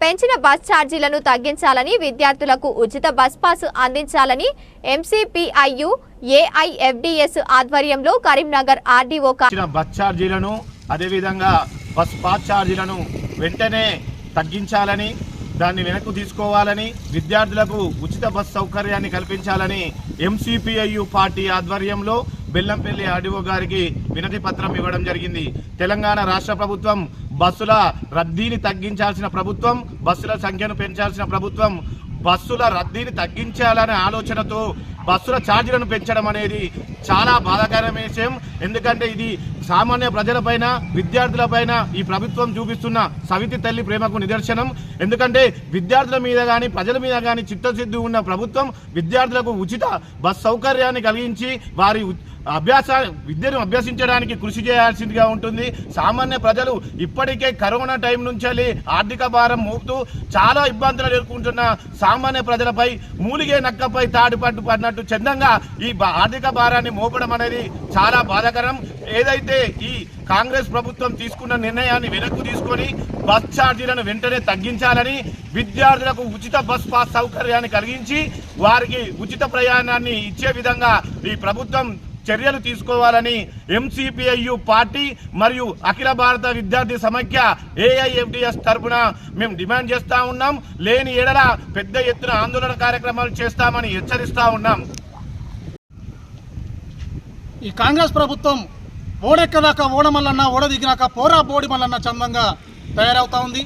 పెంచిన బస్ ఛార్జీలను తగ్గించాలని విద్యార్థులకు ఉచిత బస్ పాస్ అందించాలని ఎంసీపీఐయు ఏఐఎఫ్డిఎస్ ఆధ్వర్యంలో కరీంనగర్ ఆర్డీఓ బస్ ఛార్జీలను అదేవిధంగా బస్ పాస్ ఛార్జీలను వెంటనే తగ్గించాలని దాన్ని వెనక్కు తీసుకోవాలని విద్యార్థులకు ఉచిత బస్ సౌకర్యాన్ని కల్పించాలని ఎంసీపీఐయు పార్టీ ఆధ్వర్యంలో బెల్లంపల్లి ఆర్డీఓ గారికి వినతి పత్రం ఇవ్వడం జరిగింది. తెలంగాణ రాష్ట్ర ప్రభుత్వం బస్సుల రద్దీని తగ్గించాల్సిన ప్రభుత్వం బస్సుల సంఖ్యను పెంచాల్సిన ప్రభుత్వం బస్సుల రద్దీని తగ్గించాలనే ఆలోచనతో బస్సుల ఛార్జీలను పెంచడం అనేది చాలా బాధాకరమైన విషయం. ఎందుకంటే ఇది సామాన్య ప్రజలపైన విద్యార్థులపైన ఈ ప్రభుత్వం చూపిస్తున్న సవితి తల్లి ప్రేమకు నిదర్శనం. ఎందుకంటే విద్యార్థుల మీద కానీ ప్రజల మీద కానీ చిత్తశుద్ధి ఉన్న ప్రభుత్వం విద్యార్థులకు ఉచిత బస్ సౌకర్యాన్ని కలిగించి వారి అభ్యాస విద్యను అభ్యసించడానికి కృషి చేయాల్సిందిగా ఉంటుంది. సామాన్య ప్రజలు ఇప్పటికే కరోనా టైం నుంచి ఆర్థిక భారం మోపుతూ చాలా ఇబ్బందులు ఎదుర్కొంటున్న సామాన్య ప్రజలపై మూలిగే నక్కపై తాడు పట్టు పడినట్టు చందంగా ఈ ఆర్థిక భారాన్ని మోపడం అనేది చాలా బాధాకరం. ఏదైతే ఈ కాంగ్రెస్ ప్రభుత్వం తీసుకున్న నిర్ణయాన్ని వెనక్కు తీసుకొని బస్ ఛార్జీలను వెంటనే తగ్గించాలని విద్యార్థులకు ఉచిత బస్ పాస్ సౌకర్యాన్ని కలిగించి వారికి ఉచిత ప్రయాణాన్ని ఇచ్చే విధంగా ఈ ప్రభుత్వం చర్యలు తీసుకోవాలని ఎంసీపీఐయు పార్టీ మరియు అఖిల భారత విద్యార్థి సమైక్య ఏఐఎఫ్డిఎస్ తరఫున మేము డిమాండ్ చేస్తా ఉన్నాం. లేని ఎడల పెద్ద ఎత్తున ఆందోళన కార్యక్రమాలు చేస్తామని హెచ్చరిస్తా ఉన్నాం. ఈ కాంగ్రెస్ ప్రభుత్వం ఓడెక్కదాకా ఓడమల్లన్న ఓడ దిగినాక పోరా బోడి మల్లన్న చందంగా తయారవుతా ఉంది.